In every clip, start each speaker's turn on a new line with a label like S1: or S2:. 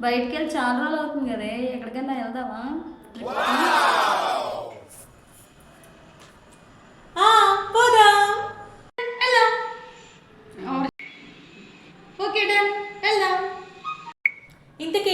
S1: బయటికి వెళ్ళి చాలా రోజులు అవుతుంది కదే ఎక్కడికైనా వెళ్దామా?
S2: ఇంతకి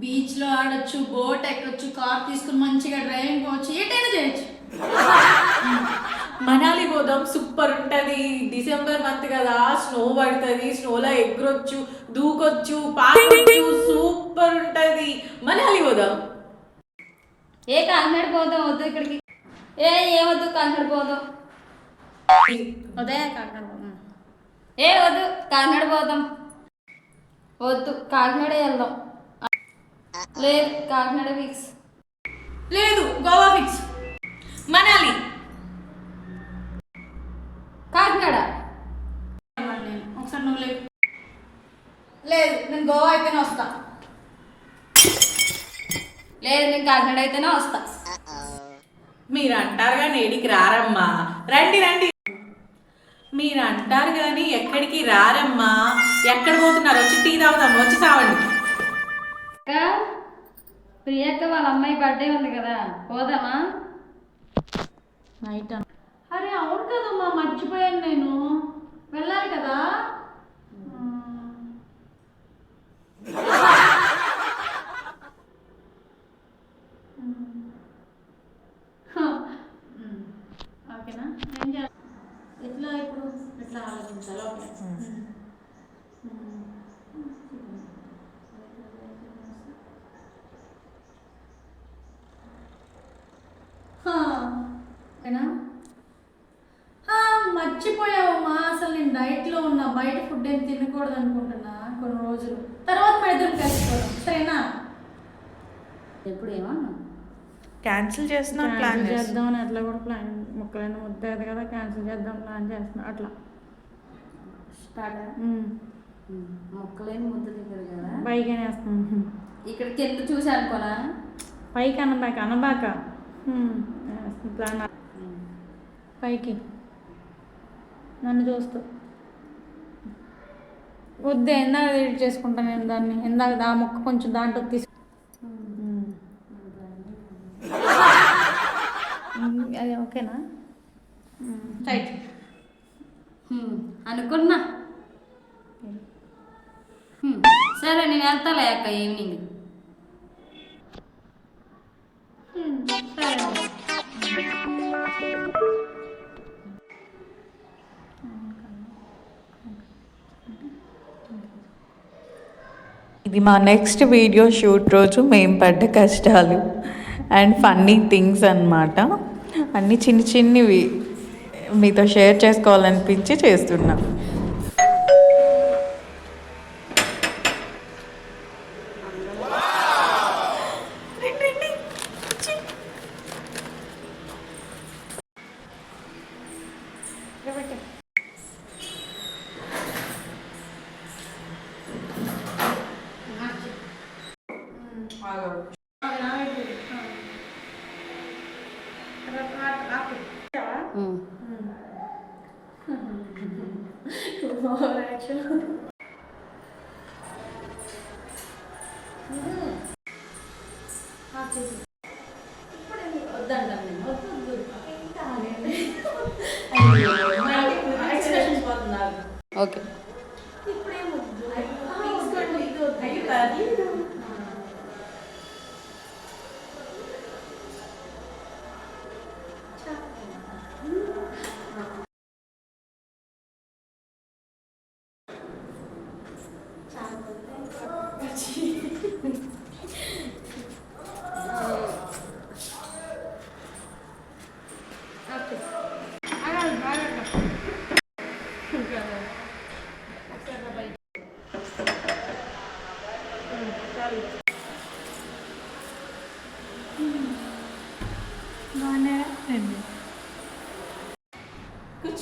S3: బీచ్లో ఆడొచ్చు బోట్ ఎక్కొచ్చు కార్ తీసుకుని మంచిగా డ్రైవింగ్ పోవచ్చు ఏటైనా చేయొచ్చు.
S2: మనాలి పోదాం సూపర్ ఉంటది. డిసెంబర్ మంత్ కదా స్నో పడుతుంది స్నోలో ఎగురొచ్చు దూకొచ్చు పాకొచ్చు సూపర్ ఉంటది. మనాలి పోదాం
S1: ఏ కాకినాడ పోదాం వద్దు ఇక్కడికి. ఏ ఏమొద్దు కాకినాడ పోదాం.
S3: అదే కాకినాడ
S1: ఏ వద్దు కాకినాడ పోదాం. వద్దు కాకినాడ వెళ్దాం. లేదు కాకినాడ ఫిక్స్
S2: లేదు గోవా ఫిక్స్ మనాలి
S1: కాకినాడ
S3: నేను ఒకసారి నువ్వు లేవు లేదు నేను గోవా అయితేనే వస్తా.
S1: లేదు నేను కాకినాడ అయితేనే వస్తా.
S2: మీరు అంటారు కానీ ఏడికి రారమ్మా. రండి రండి. మీరు అంటారు కానీ ఎక్కడికి రారమ్మా. ఎక్కడ పోతున్నారు? వచ్చి టీ తాగుదాం వచ్చి తావండి
S1: ప్రియక్క వాళ్ళ అమ్మాయి బర్త్డే ఉంది కదా పోదామా?
S3: నైట్ అరే అవును కదమ్మా మర్చిపోయాను నేను. వెళ్ళాలి కదా ఓకేనా ఏం చేయాలి ఎట్లా ఇప్పుడు ఎట్లా ఆలోచించాలి ఓకే ఓకేనా ఆ, మర్చిపోయావమ్మా. అసలు నేను డైట్లో ఉన్నా బయట ఫుడ్ ఏం తినకూడదు అనుకుంటున్నా కొన్ని రోజులు. తర్వాత మా ఇద్దరం కలిసిపోదాం. సరేనా?
S1: ఎప్పుడు ఏమన్నా
S2: క్యాన్సిల్ చేసిన
S3: క్యాన్సిల్ చేద్దామని అట్లా కూడా ప్లాన్ మొక్కలైనా వద్దు కదా క్యాన్సిల్ చేద్దాం ప్లాన్ చేస్తున్నా. అట్లా.
S1: స్టార్ట్
S3: ఉమ్.
S1: మొక్కలేని ముద్ద దగ్గర కదా.
S3: పైకి వేస్తాం
S1: ఇక్కడ కింద చూసి అనుకోనా?
S3: పైకి అనబాక అనబాక. ప్లాన్. పైకి. నన్ను చూస్తూ. వద్దే ఇందాక ఎడిట్ చేసుకుంటాను నేను దాన్ని. ఇందాక ఆ మొక్క కొంచెం దాంట్లో తీసు. అది ఓకేనా? రైట్
S1: అనుకున్నా. సరే నేను వెళ్తాలే అక్క ఈవినింగ్.
S3: సరే.
S4: ఇది మా నెక్స్ట్ వీడియో షూట్ రోజు మేము పడ్డ కష్టాలు అండ్ ఫన్నీ థింగ్స్ అన్నమాట అన్ని చిన్ని చిన్నవి మీతో షేర్ చేసుకోవాలనిపించి చేస్తున్నాం
S1: హ్మ్.
S2: ఎక్స్ప్రెషన్స్ పోతున్నారు
S1: ఓకే
S3: ఇప్పుడేం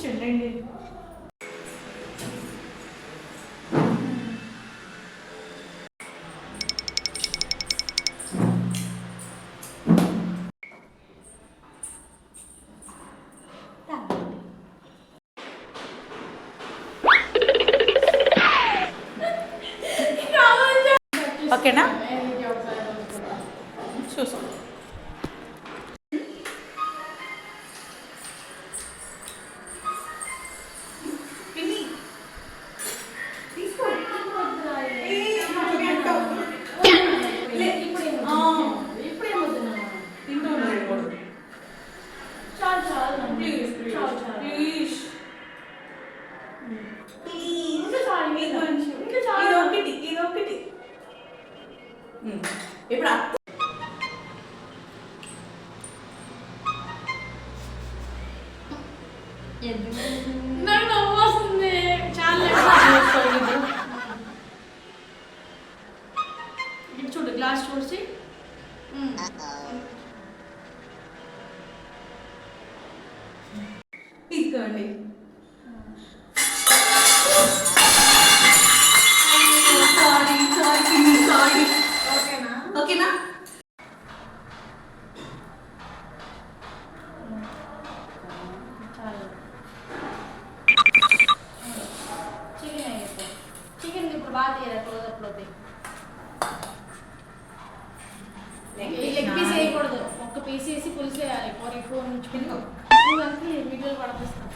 S3: చూడండి.
S2: ఓకేనా?
S3: చూసాం เย็น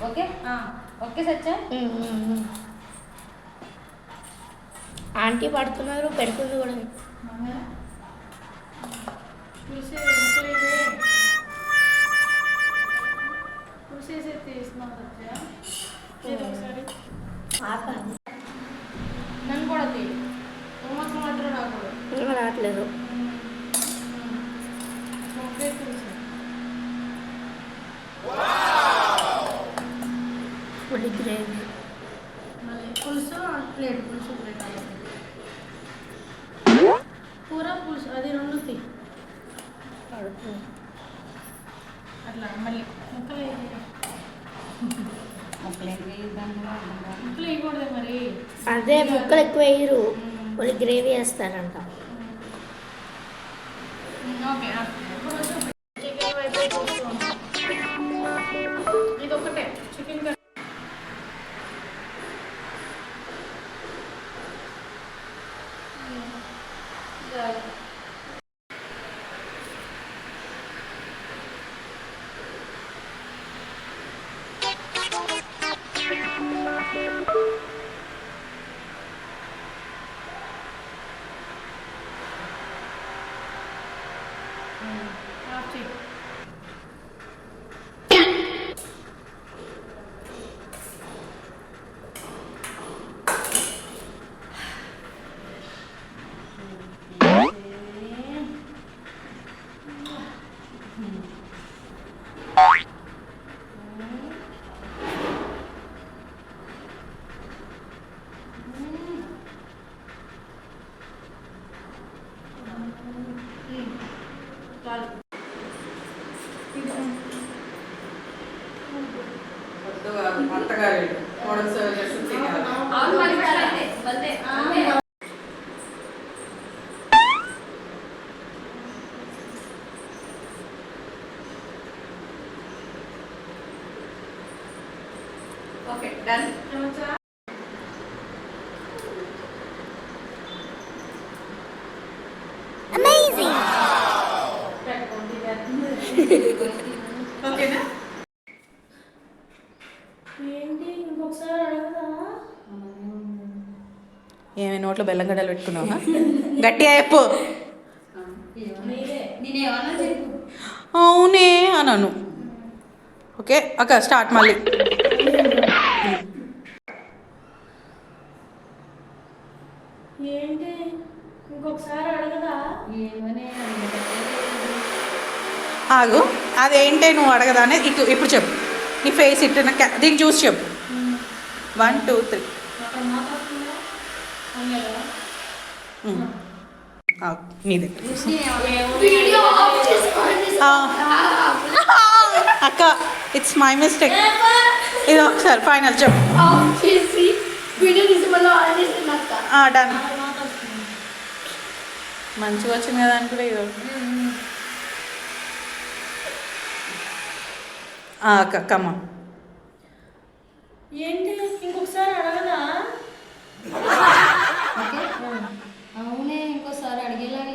S1: ఓకే? ఓకే సచ్చా
S5: ఆంటీ పడుతున్నారు పెడుతుంది కూడా.
S3: పులుసు
S5: పులి గ్రేవీ
S3: మళ్ళీ పులుసు ప్లేట్ పులుసు ప్లేట్ కూర పులుసు అది రెండు తీ.
S5: పడుతుంది
S3: అట్లా మళ్ళీ ముక్కలు. ముక్కలు వేయకూడదు మరి.
S5: అదే ముక్కలు ఎక్కువ వేయరు. పులి గ్రేవీ వేస్తారంట.
S3: ఓకే
S2: డన్ ఓకేనా ఏమి నోట్లో బెల్లం గడ్డలు పెట్టుకున్నావా? గట్టిగా చెప్పు
S1: చెప్పు.
S2: అవునే అనను. ఓకే అక్క స్టార్ట్ మళ్ళీ
S3: ఏంటి ఇంకొకసారి అడగదా?
S1: ఏమని
S2: ఆగు. అదేంటే నువ్వు అడగదా అనేది ఇటు ఇప్పుడు చెప్పు. నీ ఫేస్ క్యా- దీన్ని చూసి చెప్పు. One two three. నీ దగ్గర. అక్క ఇట్స్ మై మిస్టేక్ ఇది ఒకసారి ఫైనల్ చెప్పు. డన్ మంచిగా వచ్చింది కదా అనుకుంటే అక్క కమ్మ.
S3: ఏంటి? ఇంకొకసారి అడగదా అవునే ఇంకోసారి అడిగేలాగా